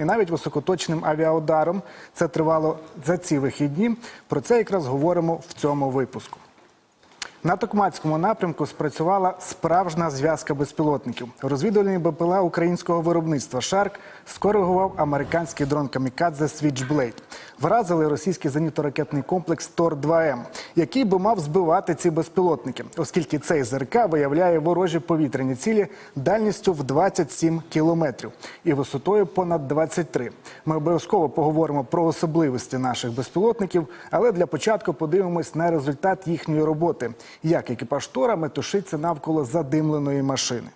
і навіть високоточним авіаударом. Це тривало за ці вихідні. Про це якраз говоримо в цьому випуску. На Токмацькому напрямку спрацювала справжня зв'язка безпілотників. Розвідувальний БПЛА українського виробництва Шарк скоригував американський дрон Камікадзе Switchblade. Вразили російський зенітно-ракетний комплекс Тор-2М, який би мав збивати ці безпілотники, оскільки цей ЗРК виявляє ворожі повітряні цілі дальністю в 27 кілометрів і висотою понад 23. Ми обов'язково поговоримо про особливості наших безпілотників, але для початку подивимось на результат їхньої роботи, як екіпаж Тора метушиться навколо задимленої машини.